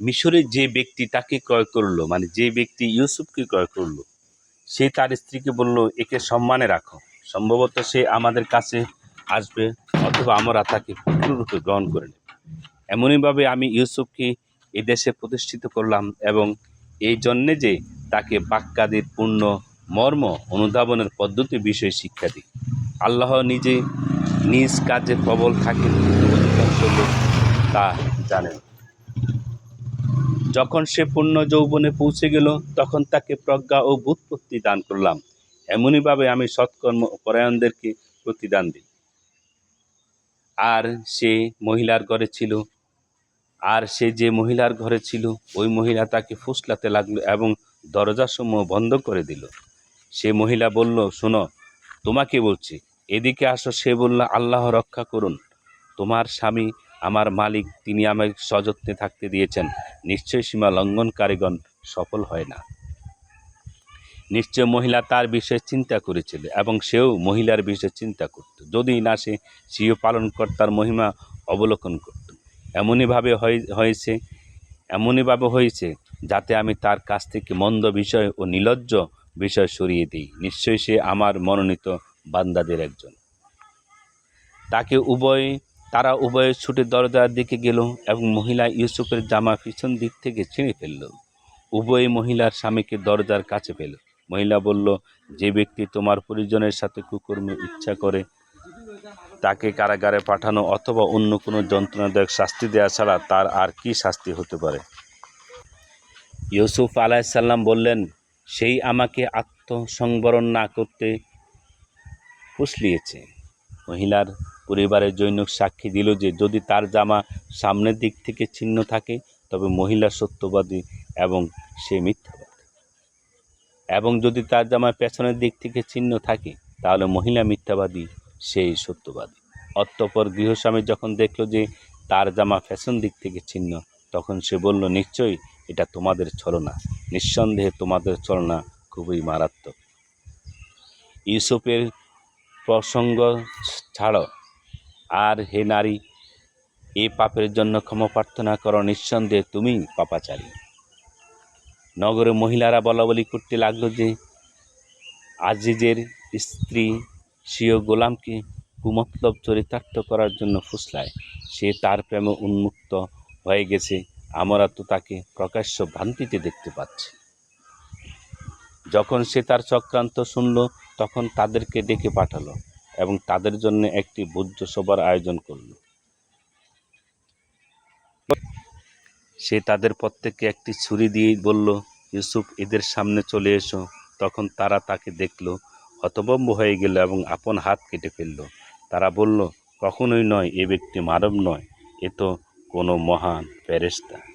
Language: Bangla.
মিশরের যে ব্যক্তি তাকে ক্রয় করল মানে যে ব্যক্তি ইউসুফকে ক্রয় করল, সে তার স্ত্রীকে বলল, একে সম্মানে রাখো। সম্ভবত সে আমাদের কাছে আসবে অথবা আমরা তাকে পুত্ররূপে গ্রহণ করে নেব। এমনইভাবে আমি ইউসুফকে এই দেশে প্রতিষ্ঠিত করলাম এবং এই জন্যে যে তাকে বাক্যাদির পূর্ণ মর্ম অনুধাবনের পদ্ধতি বিষয়ে শিক্ষা দিই। আল্লাহ নিজে নিজ কাজে প্রবল থাকেন। কিন্তু তা জানেন। যখন সে পূর্ণ যৌবনে পৌঁছে গেল, তখন তাকে প্রজ্ঞা ও বুৎপত্তি দান করলাম। এমনইভাবে আমি সৎকর্ম পরায়ণদেরকে প্রতিদান দিই। আর সে মহিলার ঘরে ছিল, আর সে যে মহিলার ঘরে ছিল, ওই মহিলা তাকে ফুসলাতে লাগল এবং দরজাসমূহ বন্ধ করে দিল। সে মহিলা বলল, শোনো, তোমাকে বলছি, এদিকে আসো। সে বলল, আল্লাহ রক্ষা করুন। তোমার স্বামী আমার মালিক, তিনি আমাকে সযত্নে থাকতে দিয়েছেন। নিশ্চয় সীমা লঙ্ঘনকারীগণ সফল হয় না। নিশ্চয় মহিলা তার বিষয়ে চিন্তা করেছিল এবং সেও মহিলার বিষয়ে চিন্তা করত। যদি না সে স্বীয় পালনকর্তার মহিমা অবলোকন করত। এমনইভাবে হয়ে- হয়েছে এমনইভাবে হয়েছে যাতে আমি তার কাছ থেকে মন্দ বিষয় ও নিলজ্জ বিষয় সরিয়ে দিই। নিশ্চয়ই সে আমার মনোনীত বান্দাদের একজন। তাকে উভয় তারা উভয়ে ছুটে দরজার দিকে গেল এবং মহিলা ইউসুফের জামা পিছন দিক থেকে ছিঁড়ে ফেলল। উভয় মহিলার স্বামীকে দরজার কাছে পেল। মহিলা বলল, যে ব্যক্তি তোমার পরিজনের সাথে কুকর্মে, ইচ্ছা করে, তাকে কারাগারে পাঠানো অথবা অন্য কোনো যন্ত্রণাদায়ক শাস্তি দেওয়া ছাড়া তার আর কি শাস্তি হতে পারে? ইউসুফ আলাইসাল্লাম বললেন, সেই আমাকে আত্মসংবরণ না করতে ফুসলিয়েছে। মহিলার পরিবারের জৈনক সাক্ষী দিল যে যদি তার জামা সামনের দিক থেকে ছিন্ন থাকে, তবে মহিলা সত্যবাদী এবং সে মিথ্যাবাদী। এবং যদি তার জামা পেছনের দিক থেকে ছিন্ন থাকে, তাহলে মহিলা মিথ্যাবাদী, সেই সত্যবাদী। অতঃপর গৃহস্বামী যখন দেখল যে তার জামা ফ্যাশন দিক থেকে ছিন্ন, তখন সে বলল, নিশ্চয়ই এটা তোমাদের ছলনা। নিঃসন্দেহে তোমাদের ছলনা খুবই মারাত্মক। ইউসুফের প্রসঙ্গ ছাড়ো আর হে নারী, এ পাপের জন্য ক্ষমা প্রার্থনা করো নিঃসন্দেহে তুমি পাপাচারী। নগরে মহিলারা বলা বলি করতে লাগল যে, আজিজের স্ত্রী স্বীয় গোলামকে কুমতলব চরিতার্থ করার জন্য ফুসলায়। সে তার প্রেমে উন্মুক্ত হয়ে গেছে। আমরা তো তাকে প্রকাশ্য ভ্রান্তিতে দেখতে পাচ্ছি। যখন সে তার চক্রান্ত শুনল, তখন তাদেরকে ডেকে পাঠালো। এবং তাদের জন্য একটি ভোজ্য সভার আয়োজন করল। সে তাদের প্রত্যেককে একটি ছুরি দিয়ে বলল, ইউসুফ, এদের সামনে চলে এসো। তখন তারা তাকে দেখল, হতভম্ব হয়ে গেল এবং আপন হাত কেটে ফেলল। তারা বলল, কখনোই নয়, এ ব্যক্তি মানব নয়, এ তো কোনো মহান ফেরেশতা।